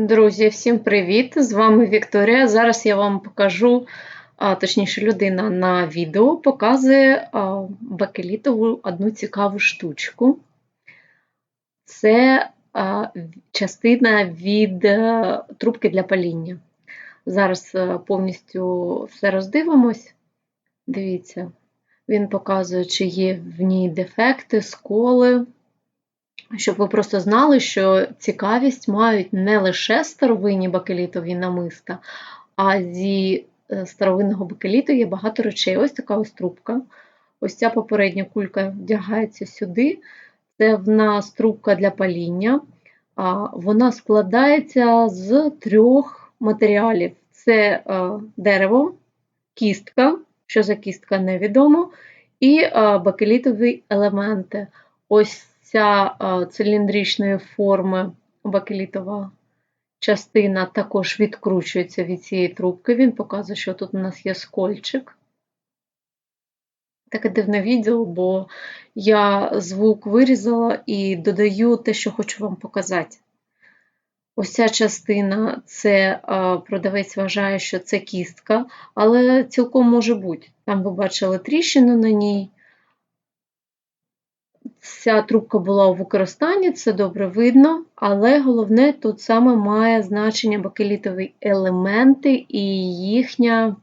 Друзі, всім привіт! З вами Вікторія. Зараз я вам покажу, а, точніше, людина на відео показує а, бакелітову одну цікаву штучку. Це а, частина від а, трубки для паління. Зараз а, повністю все роздивимось. Дивіться, він показує, чи є в ній дефекти, сколи. Щоб ви просто знали, що цікавість мають не лише старовинні бакелітові намиста, а зі е, старовинного бакеліту є багато речей. Ось така ось трубка. Ось ця попередня кулька вдягається сюди. Це в нас трубка для паління. Вона складається з трьох матеріалів: це е, дерево, кістка, що за кістка невідомо, і е, бакелітові елементи. Ось ця циліндричної форми бакелітова частина також відкручується від цієї трубки. Він показує, що тут у нас є скольчик. Таке дивне відео, бо я звук вирізала і додаю те, що хочу вам показати. Ось ця частина це продавець вважає, що це кістка, але цілком може бути. Там ви бачили тріщину на ній. Ця трубка була у використанні, це добре видно, але головне тут саме має значення бакелітові елементи і їхня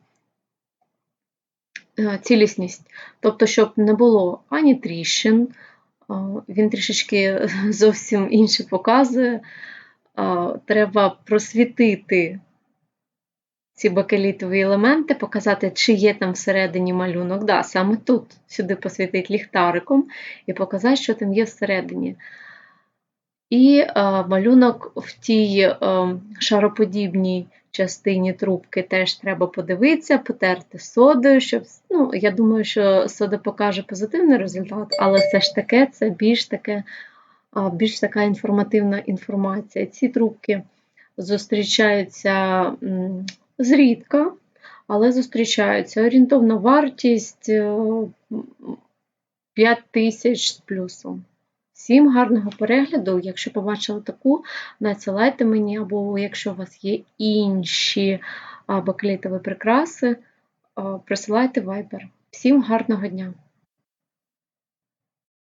е, цілісність. Тобто, щоб не було ані тріщин, він трішечки зовсім інше показує. Треба просвітити ці бакелітові елементи, показати, чи є там всередині малюнок. Да, Саме тут сюди посвітити ліхтариком і показати, що там є всередині. І а, малюнок в тій а, шароподібній частині трубки теж треба подивитися, потерти содою, щоб, ну, я думаю, що сода покаже позитивний результат, але все ж таки це більш таке, більш така інформативна інформація. Ці трубки зустрічаються зрідка, але зустрічаються. Орієнтовна вартість 5 е, тисяч з плюсом. Всім гарного перегляду. Якщо побачили таку, надсилайте мені, або якщо у вас є інші бакелітові прикраси, присилайте вайбер. Всім гарного дня!